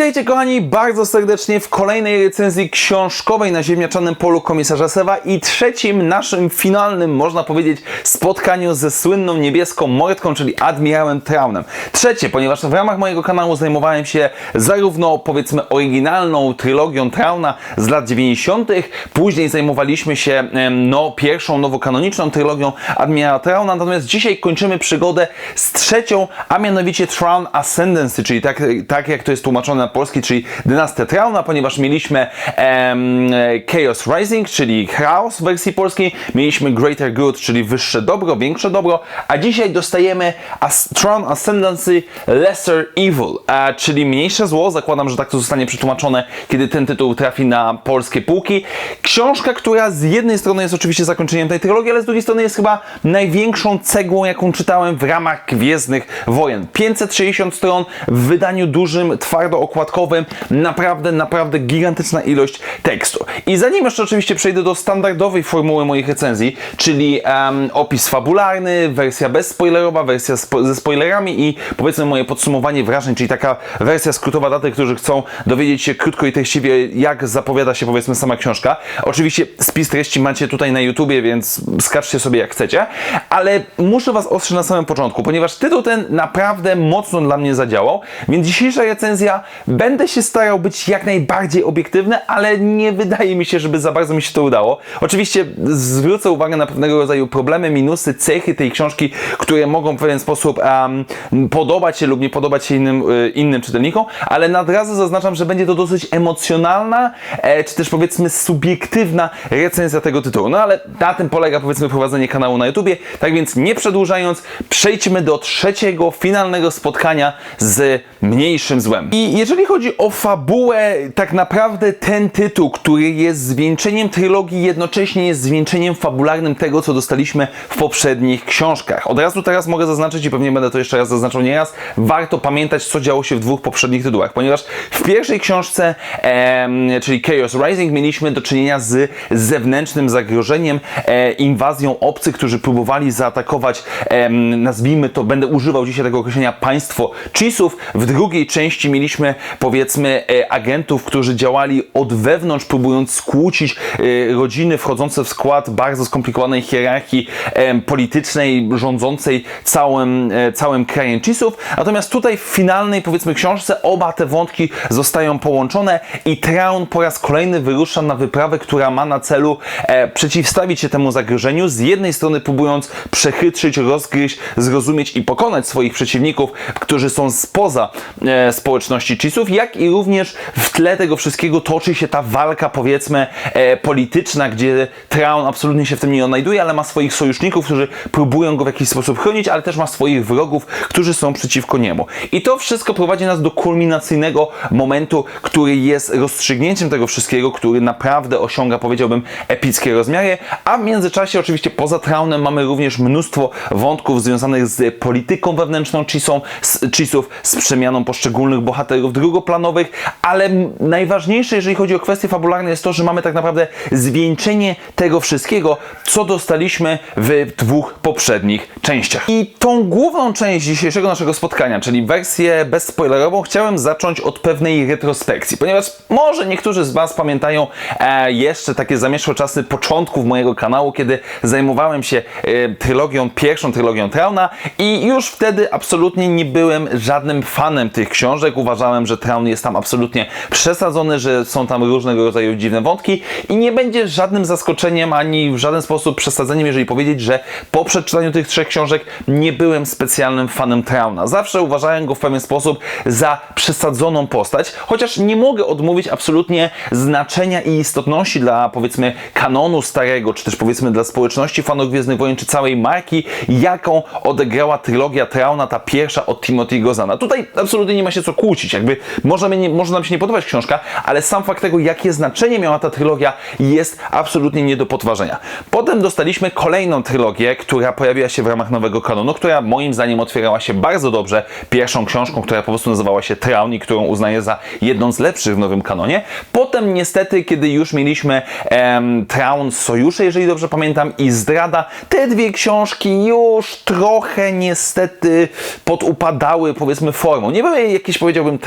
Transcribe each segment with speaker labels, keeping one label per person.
Speaker 1: Witajcie kochani bardzo serdecznie w kolejnej recenzji książkowej na ziemniaczanym polu komisarza Sewa i trzecim naszym finalnym, można powiedzieć, spotkaniu ze słynną niebieską mordką, czyli admirałem Traunem. Trzecie, ponieważ w ramach mojego kanału zajmowałem się zarówno powiedzmy oryginalną trylogią Trauna z lat 90., później zajmowaliśmy się no, pierwszą nowokanoniczną trylogią admirała Trauna, natomiast dzisiaj kończymy przygodę z trzecią, a mianowicie Traun Ascendancy, czyli tak, tak jak to jest tłumaczone na polski, czyli dynastia Trauna, ponieważ mieliśmy em, Chaos Rising, czyli chaos w wersji polskiej, mieliśmy Greater Good, czyli wyższe dobro, większe dobro, a dzisiaj dostajemy As Tron Ascendancy Lesser Evil, czyli mniejsze zło, zakładam, że tak to zostanie przetłumaczone, kiedy ten tytuł trafi na polskie półki. Książka, która z jednej strony jest oczywiście zakończeniem tej trylogii, ale z drugiej strony jest chyba największą cegłą, jaką czytałem w ramach Gwiezdnych Wojen. 560 stron w wydaniu dużym, twardo okładkowym, naprawdę, naprawdę gigantyczna ilość tekstu. I zanim jeszcze oczywiście przejdę do standardowej formuły moich recenzji, czyli em, opis fabularny, wersja bezspoilerowa, wersja spo ze spoilerami i powiedzmy moje podsumowanie wrażeń, czyli taka wersja skrótowa dla tych, którzy chcą dowiedzieć się krótko i treściwie, jak zapowiada się powiedzmy sama książka. Oczywiście spis treści macie tutaj na YouTubie, więc skaczcie sobie jak chcecie, ale muszę Was ostrzec na samym początku, ponieważ tytuł ten naprawdę mocno dla mnie zadziałał, więc dzisiejsza recenzja będę się starał być jak najbardziej obiektywny, ale nie wydaje mi się, żeby za bardzo mi się to udało. Oczywiście zwrócę uwagę na pewnego rodzaju problemy, minusy, cechy tej książki, które mogą w pewien sposób em, podobać się lub nie podobać się innym, y, innym czytelnikom, ale nad razu zaznaczam, że będzie to dosyć emocjonalna, e, czy też powiedzmy subiektywna recenzja tego tytułu. No ale na tym polega powiedzmy prowadzenie kanału na YouTubie. Tak więc nie przedłużając, przejdźmy do trzeciego, finalnego spotkania z mniejszym złem. I jeżeli chodzi o fabułę, tak naprawdę ten tytuł, który jest zwieńczeniem trylogii, jednocześnie jest zwieńczeniem fabularnym tego, co dostaliśmy w poprzednich książkach. Od razu teraz mogę zaznaczyć i pewnie będę to jeszcze raz zaznaczał nieraz, warto pamiętać, co działo się w dwóch poprzednich tytułach, ponieważ w pierwszej książce, em, czyli Chaos Rising, mieliśmy do czynienia z zewnętrznym zagrożeniem, e, inwazją obcych, którzy próbowali zaatakować, em, nazwijmy to, będę używał dzisiaj tego określenia, państwo Chisów. W drugiej części mieliśmy, powiedzmy, e, agentów, którzy działali od wewnątrz, próbując skłócić e, rodziny wchodzące w skład bardzo skomplikowanej hierarchii em, politycznej, rządzącej całym, e, całym krajem Chisów. Natomiast tutaj w finalnej, powiedzmy, książce oba te wątki zostają połączone i Traun po raz kolejny wyrusza na wyprawę, która ma na celu e, przeciwstawić się temu zagrożeniu. Z jednej strony próbując przechytrzyć, rozgryźć, zrozumieć i pokonać swoich przeciwników, którzy są spoza e, społeczności Chisów, jak i również w tle tego wszystkiego toczy się ta walka, powiedzmy, e, polityczna, gdzie Traun absolutnie się w tym nie odnajduje, ale ma swoich sojuszników, którzy próbują go w jakiś sposób chronić, ale też ma swoich wrogów, którzy są przeciwko niemu. I to wszystko prowadzi nas do kulminacyjnego momentu, który jest rozstrzygnięciem tego wszystkiego, który naprawdę osiąga, powiedziałbym, epickie rozmiary, a w międzyczasie oczywiście poza Traunem mamy również mnóstwo wątków związanych z polityką wewnętrzną Chisą, z, Chisów, z przemianą poszczególnych bohaterów drugoplanowych, ale najważniejsze, jeżeli chodzi o kwestie fabularne, jest to, że mamy tak naprawdę zwieńczenie tego wszystkiego, co dostaliśmy w dwóch poprzednich częściach. I tą główną część dzisiejszego naszego spotkania, czyli wersję bezspoilerową, chciałem zacząć od pewnej retrospekcji, ponieważ może niektórzy z Was pamiętają e, jeszcze takie zamieszłe czasy początków mojego kanału, kiedy zajmowałem się e, trylogią, pierwszą trylogią Trauna i już wtedy absolutnie nie byłem żadnym fanem tych książek. Uważałem, że Traun jest tam absolutnie przesadzony, że są tam różnego rodzaju dziwne wątki i nie będzie żadnym zaskoczeniem ani w żaden sposób przesadzeniem, jeżeli powiedzieć, że po przeczytaniu tych trzech książek nie byłem specjalnym fanem Trauna. Zawsze uważałem go w pewien sposób za przesadzoną postać, chociaż nie mogę odmówić absolutnie znaczenia i istotności dla powiedzmy kanonu starego, czy też powiedzmy dla społeczności fanów Gwiezdnych Wojen, czy całej marki, jaką odegrała trylogia Trauna, ta pierwsza od Timothy'ego Zana. Tutaj absolutnie nie ma się co kłócić, jakby możemy nie, może nam się nie podobać książka, ale sam fakt tego, jakie znaczenie miała ta trylogia, jest absolutnie nie do podważenia. Potem dostaliśmy kolejną trylogię, która pojawiła się w ramach nowego kanonu, która moim zdaniem otwierała się bardzo dobrze pierwszą książką, która po prostu nazywała się Traun i którą uznaję za jedną z lepszych w nowym kanonie. Potem niestety, kiedy już mieliśmy em, Traun Sojusze, jeżeli dobrze pamiętam, i Zdrada, te dwie książki już trochę niestety podupadały, powiedzmy, formą. Nie były jakieś, powiedziałbym,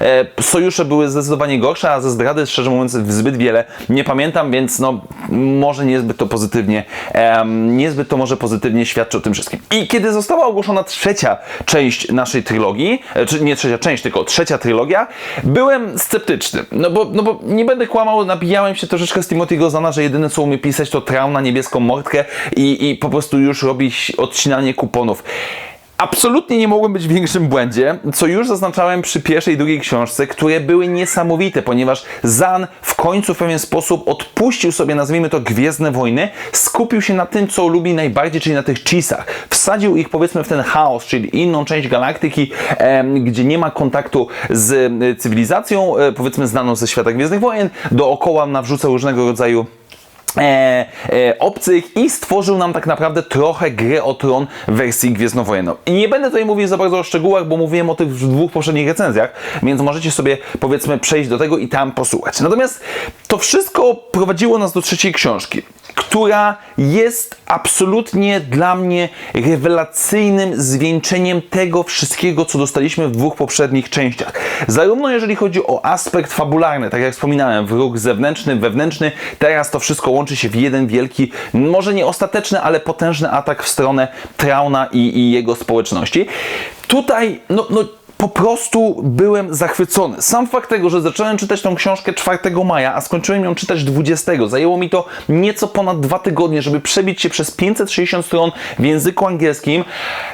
Speaker 1: E, sojusze były zdecydowanie gorsze, a ze Zdrady, szczerze mówiąc, zbyt wiele nie pamiętam, więc no, może niezbyt to pozytywnie, niezbyt to może pozytywnie świadczy o tym wszystkim. I kiedy została ogłoszona trzecia część naszej trylogii, e, czy nie trzecia część, tylko trzecia trylogia, byłem sceptyczny. No bo, no bo nie będę kłamał, nabijałem się troszeczkę z Timothy'ego Zana, że jedyne co umie pisać to traum na niebieską mordkę i, i po prostu już robić odcinanie kuponów. Absolutnie nie mogłem być w większym błędzie, co już zaznaczałem przy pierwszej i drugiej książce, które były niesamowite, ponieważ Zan w końcu w pewien sposób odpuścił sobie, nazwijmy to, Gwiezdne Wojny, skupił się na tym, co lubi najbardziej, czyli na tych cheesach. Wsadził ich powiedzmy w ten chaos, czyli inną część galaktyki, em, gdzie nie ma kontaktu z e, cywilizacją, e, powiedzmy znaną ze świata Gwiezdnych Wojen, dookoła nawrzucał różnego rodzaju e, e, obcych i stworzył nam tak naprawdę trochę grę o tron w wersji gwiezdnowojenną. I nie będę tutaj mówił za bardzo o szczegółach, bo mówiłem o tych w dwóch poprzednich recenzjach, więc możecie sobie powiedzmy przejść do tego i tam posłuchać. Natomiast to wszystko prowadziło nas do trzeciej książki, która jest absolutnie dla mnie rewelacyjnym zwieńczeniem tego wszystkiego, co dostaliśmy w dwóch poprzednich częściach. Zarówno jeżeli chodzi o aspekt fabularny, tak jak wspominałem, wróg zewnętrzny, wewnętrzny, teraz to wszystko łączy się w jeden wielki, może nie ostateczny, ale potężny atak w stronę Trauna i, i jego społeczności. Tutaj, no, no po prostu byłem zachwycony. Sam fakt tego, że zacząłem czytać tą książkę 4 maja, a skończyłem ją czytać 20, zajęło mi to nieco ponad dwa tygodnie, żeby przebić się przez 560 stron w języku angielskim,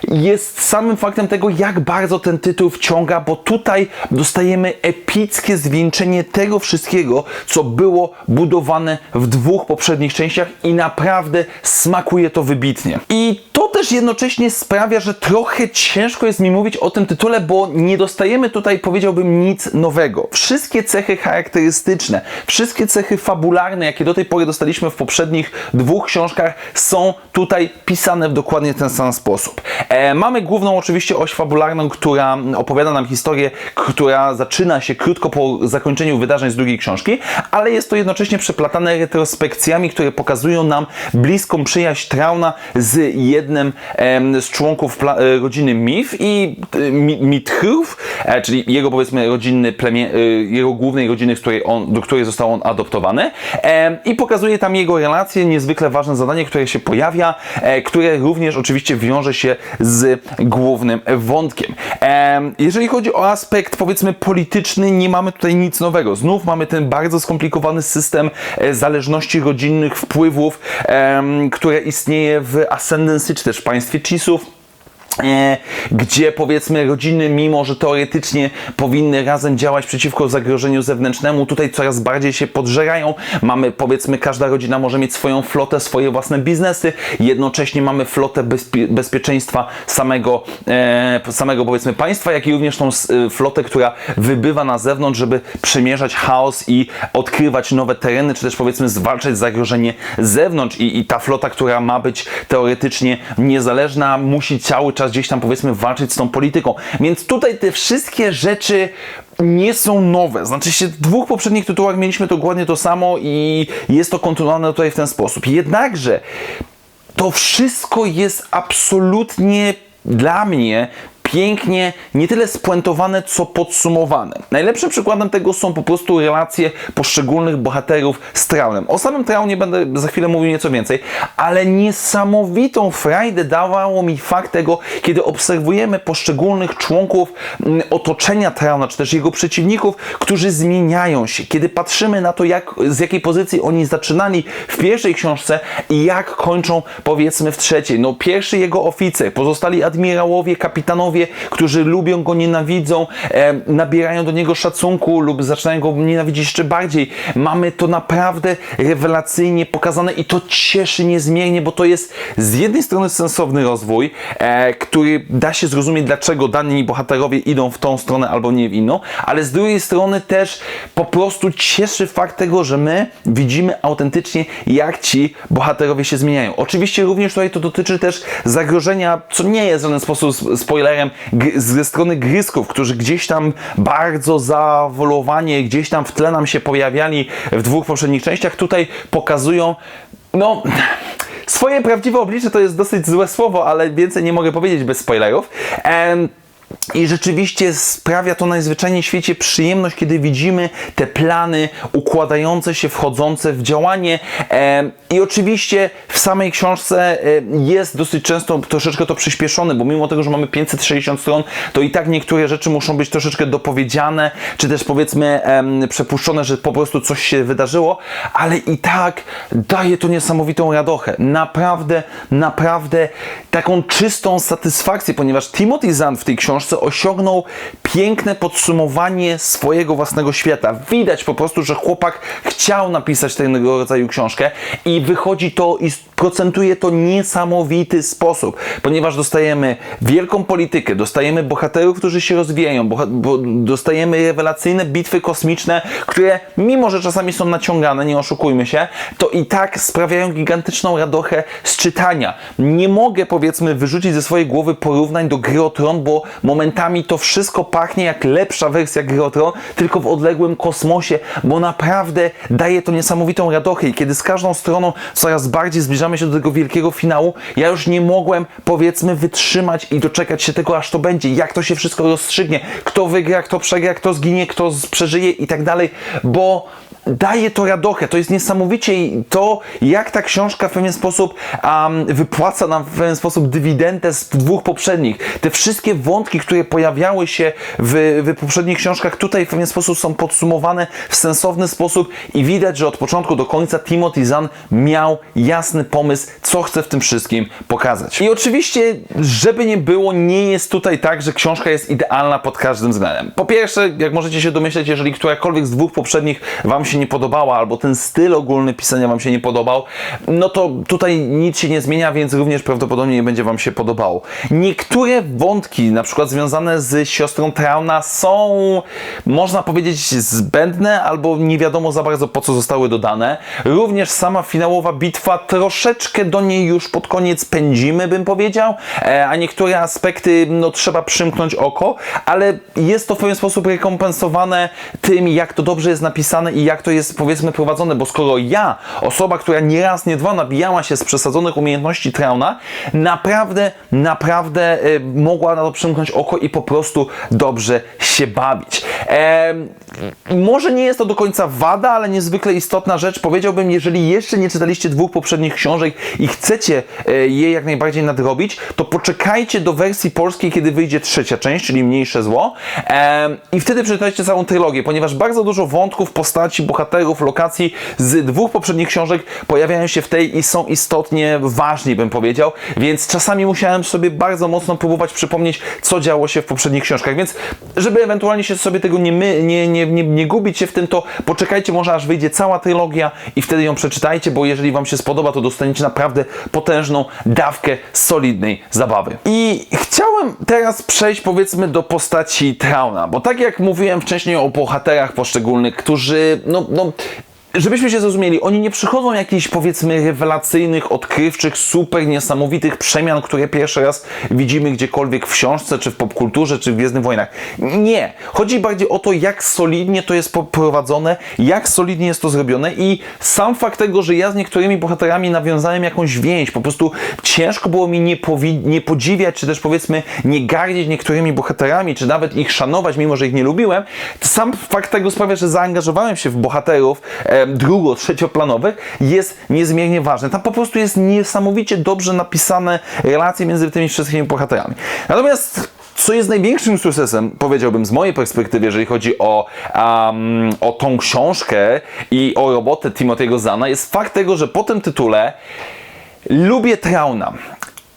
Speaker 1: jest samym faktem tego, jak bardzo ten tytuł wciąga, bo tutaj dostajemy epickie zwieńczenie tego wszystkiego, co było budowane w dwóch poprzednich częściach i naprawdę smakuje to wybitnie. I to też jednocześnie sprawia, że trochę ciężko jest mi mówić o tym tytule, bo nie dostajemy tutaj, powiedziałbym, nic nowego. Wszystkie cechy charakterystyczne, wszystkie cechy fabularne, jakie do tej pory dostaliśmy w poprzednich dwóch książkach, są tutaj pisane w dokładnie ten sam sposób. E, mamy główną oczywiście oś fabularną, która opowiada nam historię, która zaczyna się krótko po zakończeniu wydarzeń z drugiej książki, ale jest to jednocześnie przeplatane retrospekcjami, które pokazują nam bliską przyjaźń Trauna z jednym em, z członków e, rodziny Mif i e, E, czyli jego powiedzmy rodzinny plemię, e, jego głównej rodziny, z której on, do której został on adoptowany em, i pokazuje tam jego relacje, niezwykle ważne zadanie, które się pojawia, e, które również oczywiście wiąże się z głównym wątkiem. Em, jeżeli chodzi o aspekt powiedzmy polityczny, nie mamy tutaj nic nowego. Znów mamy ten bardzo skomplikowany system e, zależności rodzinnych, wpływów, które istnieje w Ascendancy, czy też w państwie Chisów. Gdzie powiedzmy rodziny, mimo że teoretycznie powinny razem działać przeciwko zagrożeniu zewnętrznemu, tutaj coraz bardziej się podżerają. Mamy powiedzmy, każda rodzina może mieć swoją flotę, swoje własne biznesy, jednocześnie mamy flotę bezpie bezpieczeństwa samego, e, samego powiedzmy państwa, jak i również tą e, flotę, która wybywa na zewnątrz, żeby przemierzać chaos i odkrywać nowe tereny, czy też powiedzmy zwalczać zagrożenie z zewnątrz i, i ta flota, która ma być teoretycznie niezależna, musi cały czas gdzieś tam powiedzmy walczyć z tą polityką. Więc tutaj te wszystkie rzeczy nie są nowe. Znaczy się w dwóch poprzednich tytułach mieliśmy dokładnie to samo i jest to kontynuowane tutaj w ten sposób. Jednakże to wszystko jest absolutnie dla mnie pięknie, nie tyle spuentowane, co podsumowane. Najlepszym przykładem tego są po prostu relacje poszczególnych bohaterów z Traunem. O samym Traunie będę za chwilę mówił nieco więcej, ale niesamowitą frajdę dawało mi fakt tego, kiedy obserwujemy poszczególnych członków mm, otoczenia Trauna, czy też jego przeciwników, którzy zmieniają się. Kiedy patrzymy na to, jak, z jakiej pozycji oni zaczynali w pierwszej książce i jak kończą, powiedzmy, w trzeciej. No, pierwszy jego oficer, pozostali admirałowie, kapitanowie, bohaterowie, którzy lubią go, nienawidzą, e, nabierają do niego szacunku lub zaczynają go nienawidzić jeszcze bardziej. Mamy to naprawdę rewelacyjnie pokazane i to cieszy niezmiernie, bo to jest z jednej strony sensowny rozwój, e, który da się zrozumieć, dlaczego dani bohaterowie idą w tą stronę albo nie w inną, ale z drugiej strony też po prostu cieszy fakt tego, że my widzimy autentycznie, jak ci bohaterowie się zmieniają. Oczywiście również tutaj to dotyczy też zagrożenia, co nie jest w żaden sposób spoilerem, gry- ze strony grysków, którzy gdzieś tam bardzo zawolowanie, gdzieś tam w tle nam się pojawiali w dwóch poprzednich częściach. Tutaj pokazują, no swoje prawdziwe oblicze to jest dosyć złe słowo, ale więcej nie mogę powiedzieć bez spoilerów. Em, i rzeczywiście sprawia to najzwyczajniej w świecie przyjemność, kiedy widzimy te plany układające się, wchodzące w działanie. I oczywiście w samej książce jest dosyć często troszeczkę to przyspieszone, bo mimo tego, że mamy 560 stron, to i tak niektóre rzeczy muszą być troszeczkę dopowiedziane, czy też powiedzmy przepuszczone, że po prostu coś się wydarzyło, ale i tak daje to niesamowitą radochę. Naprawdę, naprawdę taką czystą satysfakcję, ponieważ Timothy Zahn w tej książce osiągnął piękne podsumowanie swojego własnego świata. Widać po prostu, że chłopak chciał napisać tego rodzaju książkę i wychodzi to procentuje to niesamowity sposób, ponieważ dostajemy wielką politykę, dostajemy bohaterów, którzy się rozwijają, dostajemy rewelacyjne bitwy kosmiczne, które mimo, że czasami są naciągane, nie oszukujmy się, to i tak sprawiają gigantyczną radochę z czytania. Nie mogę powiedzmy wyrzucić ze swojej głowy porównań do Gry o Tron, bo momentami to wszystko pachnie jak lepsza wersja Gry o Tron, tylko w odległym kosmosie, bo naprawdę daje to niesamowitą radochę i kiedy z każdą stroną coraz bardziej zbliżamy się do tego wielkiego finału, ja już nie mogłem powiedzmy wytrzymać i doczekać się tego, aż to będzie, jak to się wszystko rozstrzygnie, kto wygra, kto przegra, kto zginie, kto przeżyje i tak dalej, bo daje to radochę. To jest niesamowicie to, jak ta książka w pewien sposób um, wypłaca nam w pewien sposób dywidendę z dwóch poprzednich. Te wszystkie wątki, które pojawiały się w, w poprzednich książkach, tutaj w pewien sposób są podsumowane w sensowny sposób i widać, że od początku do końca Timothy Zahn miał jasny pomysł, co chce w tym wszystkim pokazać. I oczywiście, żeby nie było, nie jest tutaj tak, że książka jest idealna pod każdym względem. Po pierwsze, jak możecie się domyśleć, jeżeli którakolwiek z dwóch poprzednich Wam się nie podobała, albo ten styl ogólny pisania Wam się nie podobał, no to tutaj nic się nie zmienia, więc również prawdopodobnie nie będzie Wam się podobało. Niektóre wątki, na przykład związane z siostrą Trauna, są, można powiedzieć, zbędne, albo nie wiadomo za bardzo po co zostały dodane. Również sama finałowa bitwa, troszeczkę do niej już pod koniec pędzimy, bym powiedział, e, a niektóre aspekty, no trzeba przymknąć oko, ale jest to w pewien sposób rekompensowane tym, jak to dobrze jest napisane i jak to jest, powiedzmy, prowadzone, bo skoro ja, osoba, która nie raz, nie dwa nabijała się z przesadzonych umiejętności Trauna, naprawdę, naprawdę e, mogła na to przymknąć oko i po prostu dobrze się bawić. Em, może nie jest to do końca wada, ale niezwykle istotna rzecz. Powiedziałbym, jeżeli jeszcze nie czytaliście dwóch poprzednich książek i chcecie e, je jak najbardziej nadrobić, to poczekajcie do wersji polskiej, kiedy wyjdzie trzecia część, czyli Mniejsze Zło. Em, i wtedy przeczytajcie całą trylogię, ponieważ bardzo dużo wątków, postaci, bohaterów, lokacji z dwóch poprzednich książek pojawiają się w tej i są istotnie ważni, bym powiedział, więc czasami musiałem sobie bardzo mocno próbować przypomnieć, co działo się w poprzednich książkach, więc żeby ewentualnie się sobie tego nie, my, nie, nie, nie, nie gubić się w tym, to poczekajcie może aż wyjdzie cała trylogia i wtedy ją przeczytajcie, bo jeżeli Wam się spodoba, to dostaniecie naprawdę potężną dawkę solidnej zabawy. I chciałem teraz przejść powiedzmy do postaci Trauna, bo tak jak mówiłem wcześniej o bohaterach poszczególnych, którzy no, no Żebyśmy się zrozumieli, oni nie przychodzą jakichś powiedzmy rewelacyjnych, odkrywczych, super niesamowitych przemian, które pierwszy raz widzimy gdziekolwiek w książce, czy w popkulturze, czy w Gwiezdnych Wojnach. Nie. Chodzi bardziej o to, jak solidnie to jest poprowadzone, jak solidnie jest to zrobione i sam fakt tego, że ja z niektórymi bohaterami nawiązałem jakąś więź, po prostu ciężko było mi nie, nie podziwiać, czy też powiedzmy nie gardzić niektórymi bohaterami, czy nawet ich szanować, mimo że ich nie lubiłem, sam fakt tego sprawia, że zaangażowałem się w bohaterów e, drugo, trzecioplanowych, jest niezmiernie ważny. Tam po prostu jest niesamowicie dobrze napisane relacje między tymi wszystkimi bohaterami. Natomiast co jest największym sukcesem, powiedziałbym z mojej perspektywy, jeżeli chodzi o, um, o tą książkę i o robotę Timothy'ego Zana, jest fakt tego, że po tym tytule lubię Trauna.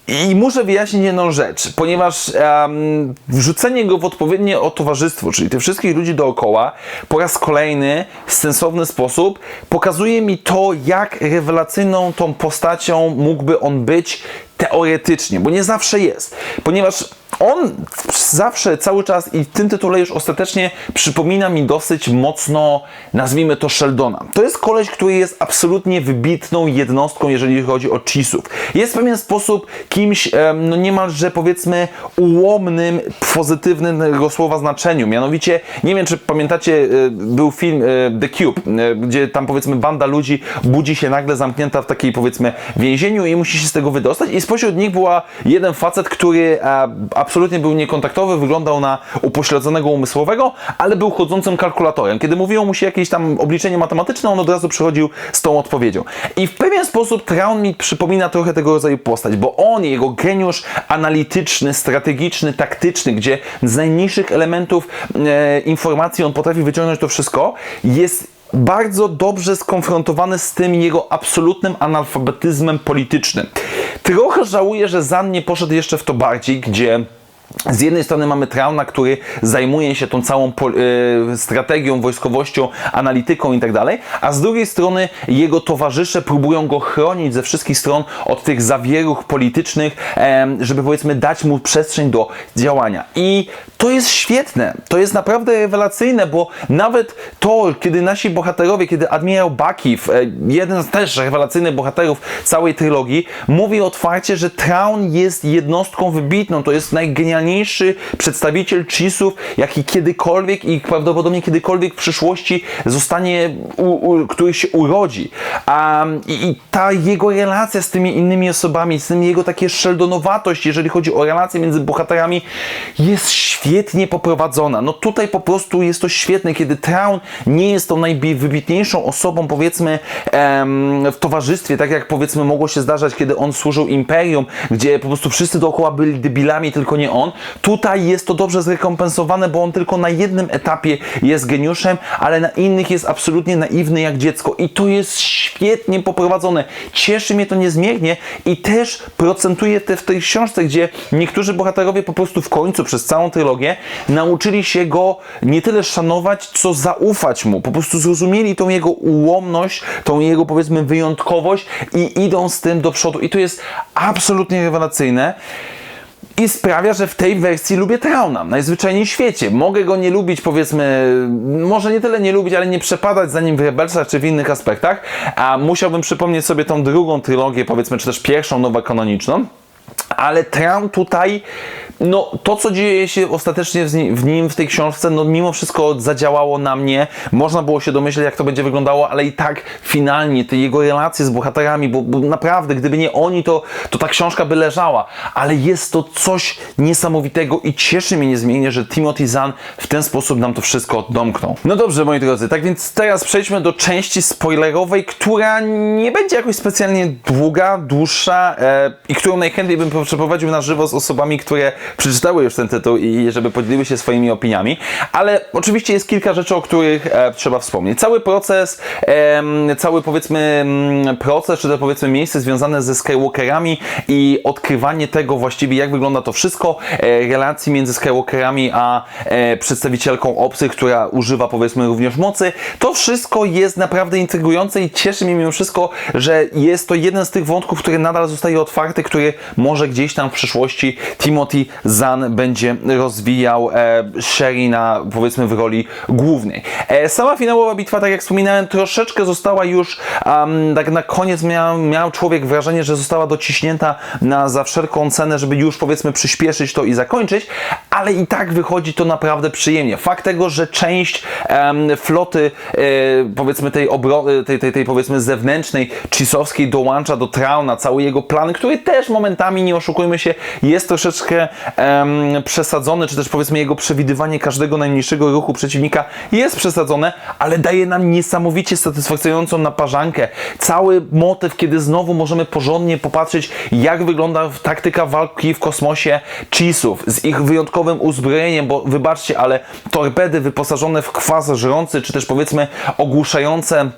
Speaker 1: I muszę wyjaśnić jedną rzecz, ponieważ em, wrzucenie go w odpowiednie o towarzystwo, czyli tych wszystkich ludzi dookoła, po raz kolejny w sensowny sposób pokazuje mi to, jak rewelacyjną tą postacią mógłby on być teoretycznie, bo nie zawsze jest, ponieważ on zawsze, cały czas i w tym tytule już ostatecznie przypomina mi dosyć mocno, nazwijmy to Sheldona. To jest koleś, który jest absolutnie wybitną jednostką, jeżeli chodzi o Chisów. Jest w pewien sposób kimś, no niemalże powiedzmy ułomnym, pozytywnym tego słowa znaczeniu. Mianowicie, nie wiem czy pamiętacie, y, był film y, The Cube, y, gdzie tam powiedzmy banda ludzi budzi się nagle zamknięta w takiej powiedzmy więzieniu i musi się z tego wydostać i spośród nich była jeden facet, który e, absolutnie był niekontaktowy, wyglądał na upośledzonego umysłowego, ale był chodzącym kalkulatorem. Kiedy mówiło mu się jakieś tam obliczenie matematyczne, on od razu przychodził z tą odpowiedzią. I w pewien sposób Traun mi przypomina trochę tego rodzaju postać, bo on, jego geniusz analityczny, strategiczny, taktyczny, gdzie z najmniejszych elementów e, informacji on potrafi wyciągnąć to wszystko, jest bardzo dobrze skonfrontowany z tym jego absolutnym analfabetyzmem politycznym. Trochę żałuję, że Zan nie poszedł jeszcze w to bardziej, gdzie z jednej strony mamy Trauna, który zajmuje się tą całą y, strategią, wojskowością, analityką i tak dalej, a z drugiej strony jego towarzysze próbują go chronić ze wszystkich stron od tych zawieruch politycznych, żeby powiedzmy dać mu przestrzeń do działania. I to jest świetne, to jest naprawdę rewelacyjne, bo nawet to, kiedy nasi bohaterowie, kiedy admirał Bakif, e, jeden z też rewelacyjnych bohaterów całej trylogii, mówi otwarcie, że Traun jest jednostką wybitną, to jest najgenialniejszy przedstawiciel Chisów, jaki kiedykolwiek i prawdopodobnie kiedykolwiek w przyszłości zostanie, u, u, który się urodzi. A, i, I ta jego relacja z tymi innymi osobami, z tym jego takie sheldonowatość, jeżeli chodzi o relacje między bohaterami, jest świetnie poprowadzona. No tutaj po prostu jest to świetne, kiedy Traun nie jest tą najwybitniejszą osobą, powiedzmy, em, w towarzystwie, tak jak powiedzmy mogło się zdarzać, kiedy on służył Imperium, gdzie po prostu wszyscy dookoła byli debilami, tylko nie on. Tutaj jest to dobrze zrekompensowane, bo on tylko na jednym etapie jest geniuszem, ale na innych jest absolutnie naiwny jak dziecko. I to jest świetnie poprowadzone. Cieszy mnie to niezmiernie i też procentuje te w tej książce, gdzie niektórzy bohaterowie po prostu w końcu przez całą trylogię nauczyli się go nie tyle szanować, co zaufać mu. Po prostu zrozumieli tą jego ułomność, tą jego powiedzmy wyjątkowość i idą z tym do przodu. I to jest absolutnie rewelacyjne. I sprawia, że w tej wersji lubię Trauna, najzwyczajniej w świecie. Mogę go nie lubić, powiedzmy, może nie tyle nie lubić, ale nie przepadać za nim w Rebelsach czy w innych aspektach, a musiałbym przypomnieć sobie tą drugą trylogię, powiedzmy, czy też pierwszą, nowa kanoniczną. Ale Traun tutaj, no to co dzieje się ostatecznie w nim, w tej książce, no mimo wszystko zadziałało na mnie. Można było się domyśleć, jak to będzie wyglądało, ale i tak finalnie te jego relacje z bohaterami, bo, bo naprawdę, gdyby nie oni, to, to ta książka by leżała. Ale jest to coś niesamowitego i cieszy mnie niezmiennie, że Timothy Zahn w ten sposób nam to wszystko domknął. No dobrze, moi drodzy, tak więc teraz przejdźmy do części spoilerowej, która nie będzie jakoś specjalnie długa, dłuższa e, i którą najchętniej bym przeprowadził na żywo z osobami, które przeczytały już ten tytuł i żeby podzieliły się swoimi opiniami, ale oczywiście jest kilka rzeczy, o których e, trzeba wspomnieć. Cały proces, em, cały powiedzmy mm, proces, czy to powiedzmy miejsce związane ze Skywalkerami i odkrywanie tego właściwie, jak wygląda to wszystko, e, relacji między Skywalkerami a e, przedstawicielką obcych, która używa powiedzmy również mocy, to wszystko jest naprawdę intrygujące i cieszy mnie mimo wszystko, że jest to jeden z tych wątków, który nadal zostaje otwarty, który może gdzieś tam w przyszłości Timothy Zahn będzie rozwijał e, na powiedzmy w roli głównej. E, sama finałowa bitwa, tak jak wspominałem, troszeczkę została już um, tak na koniec miał, miał człowiek wrażenie, że została dociśnięta na za wszelką cenę, żeby już powiedzmy przyspieszyć to i zakończyć, ale i tak wychodzi to naprawdę przyjemnie. Fakt tego, że część em, floty e, powiedzmy tej, obro- tej, tej, tej powiedzmy zewnętrznej, Chisowskiej dołącza do Trauna, cały jego plan, który też momentami, nie oszukujmy się, jest troszeczkę em, przesadzony, czy też powiedzmy jego przewidywanie każdego najmniejszego ruchu przeciwnika jest przesadzone, ale daje nam niesamowicie satysfakcjonującą naparzankę. Cały motyw, kiedy znowu możemy porządnie popatrzeć, jak wygląda taktyka walki w kosmosie Chisów z ich wyjątkowym uzbrojeniem, bo wybaczcie, ale torpedy wyposażone w kwas żrący, czy też powiedzmy ogłuszające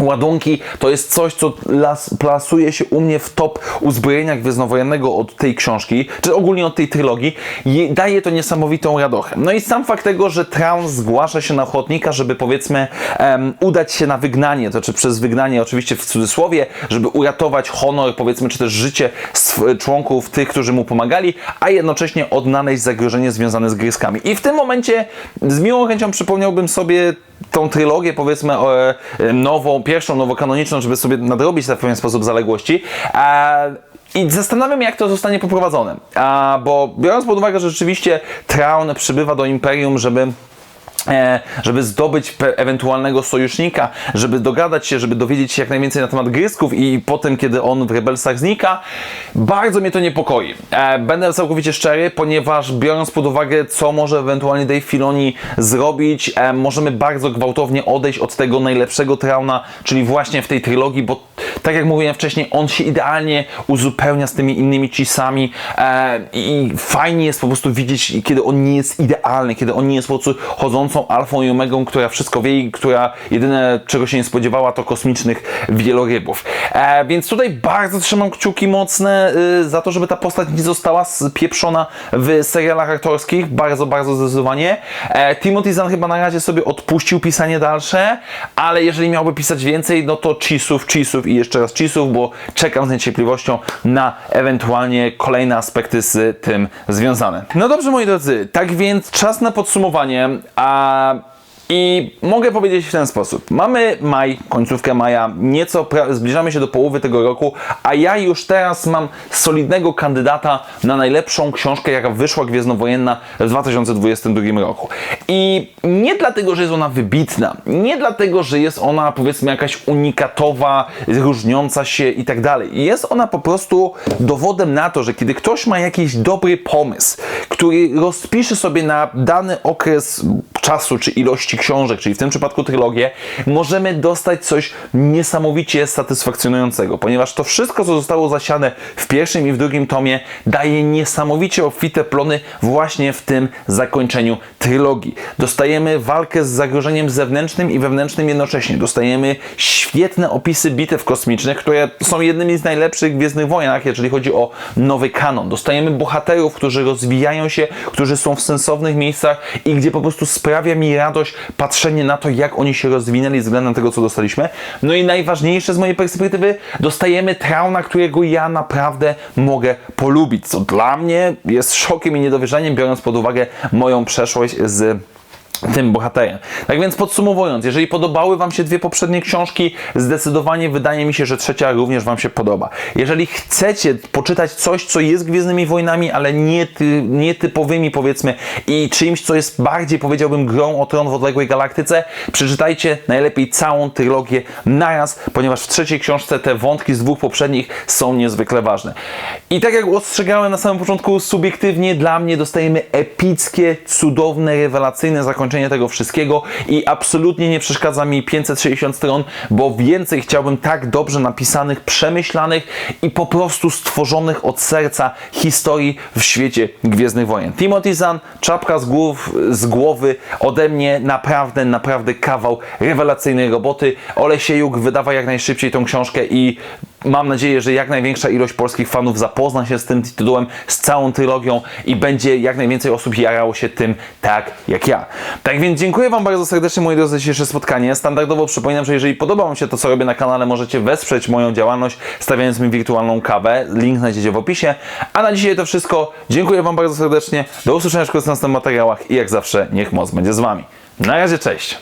Speaker 1: ładunki to jest coś, co las, plasuje się u mnie w top uzbrojenia gwiezdnowojennego od tej książki, czy ogólnie od tej trylogii. I daje to niesamowitą radochę. No i sam fakt tego, że Traun zgłasza się na ochotnika, żeby powiedzmy em, udać się na wygnanie, to czy przez wygnanie oczywiście w cudzysłowie, żeby uratować honor, powiedzmy, czy też życie członków tych, którzy mu pomagali, a jednocześnie odnaleźć zagrożenie związane z gryskami. I w tym momencie z miłą chęcią przypomniałbym sobie tą trylogię, powiedzmy, e, nową, pierwszą, nowokanoniczną, żeby sobie nadrobić w pewien sposób zaległości. I zastanawiam, jak to zostanie poprowadzone. Bo biorąc pod uwagę, że rzeczywiście Traun przybywa do Imperium, żeby żeby zdobyć ewentualnego sojusznika, żeby dogadać się, żeby dowiedzieć się jak najwięcej na temat Grysków i potem, kiedy on w Rebelsach znika, bardzo mnie to niepokoi. E, Będę całkowicie szczery, ponieważ biorąc pod uwagę, co może ewentualnie Dave Filoni zrobić, e, możemy bardzo gwałtownie odejść od tego najlepszego Trauna, czyli właśnie w tej trylogii, bo tak jak mówiłem wcześniej, on się idealnie uzupełnia z tymi innymi e, i fajnie jest po prostu widzieć, kiedy on nie jest idealny, kiedy on nie jest po prostu chodzącą alfą i omegą, która wszystko wie i która jedyne czego się nie spodziewała to kosmicznych wielorybów. E, więc tutaj bardzo trzymam kciuki mocne y, za to, żeby ta postać nie została spieprzona w serialach aktorskich, bardzo, bardzo zdecydowanie. E, Timothy Zahn chyba na razie sobie odpuścił pisanie dalsze, ale jeżeli miałby pisać więcej, no to cisów, cisów i jeszcze raz cisów, bo czekam z niecierpliwością na ewentualnie kolejne aspekty z tym związane. No dobrze, moi drodzy, tak więc czas na podsumowanie, a Um, i mogę powiedzieć w ten sposób. Mamy maj, końcówkę maja, nieco zbliżamy się do połowy tego roku, a ja już teraz mam solidnego kandydata na najlepszą książkę, jaka wyszła gwiezdnowojenna w 2022 roku. I nie dlatego, że jest ona wybitna, nie dlatego, że jest ona powiedzmy jakaś unikatowa, różniąca się i tak dalej. Jest ona po prostu dowodem na to, że kiedy ktoś ma jakiś dobry pomysł, który rozpisze sobie na dany okres czasu czy ilości książek, czyli w tym przypadku trylogię, możemy dostać coś niesamowicie satysfakcjonującego, ponieważ to wszystko, co zostało zasiane w pierwszym i w drugim tomie, daje niesamowicie obfite plony właśnie w tym zakończeniu trylogii. Dostajemy walkę z zagrożeniem zewnętrznym i wewnętrznym jednocześnie. Dostajemy świetne opisy bitew kosmicznych, które są jednymi z najlepszych w Gwiezdnych Wojnach, jeżeli chodzi o nowy kanon. Dostajemy bohaterów, którzy rozwijają się, którzy są w sensownych miejscach i gdzie po prostu sprawia mi radość patrzenie na to, jak oni się rozwinęli względem tego, co dostaliśmy. No i najważniejsze z mojej perspektywy, dostajemy Trauna, którego ja naprawdę mogę polubić, co dla mnie jest szokiem i niedowierzaniem, biorąc pod uwagę moją przeszłość z tym bohaterem. Tak więc podsumowując, jeżeli podobały Wam się dwie poprzednie książki, zdecydowanie wydaje mi się, że trzecia również Wam się podoba. Jeżeli chcecie poczytać coś, co jest Gwiezdnymi Wojnami, ale nie, ty, nie typowymi powiedzmy i czymś, co jest bardziej powiedziałbym grą o tron w odległej galaktyce, przeczytajcie najlepiej całą trylogię naraz, ponieważ w trzeciej książce te wątki z dwóch poprzednich są niezwykle ważne. I tak jak ostrzegałem na samym początku, subiektywnie dla mnie dostajemy epickie, cudowne, rewelacyjne zakończenie tego wszystkiego i absolutnie nie przeszkadza mi 560 stron, bo więcej chciałbym tak dobrze napisanych, przemyślanych i po prostu stworzonych od serca historii w świecie Gwiezdnych Wojen. Timothy Zahn, czapka z, głów, z głowy, ode mnie naprawdę, naprawdę kawał rewelacyjnej roboty. Olesiejuk wydawa jak najszybciej tą książkę i Mam nadzieję, że jak największa ilość polskich fanów zapozna się z tym tytułem, z całą trylogią i będzie jak najwięcej osób jarało się tym tak jak ja. Tak więc dziękuję Wam bardzo serdecznie moi drodzy za dzisiejsze spotkanie. Standardowo przypominam, że jeżeli podoba Wam się to, co robię na kanale, możecie wesprzeć moją działalność stawiając mi wirtualną kawę. Link znajdziecie w opisie. A na dzisiaj to wszystko. Dziękuję Wam bardzo serdecznie. Do usłyszenia w następnych materiałach i jak zawsze niech moc będzie z Wami. Na razie, cześć!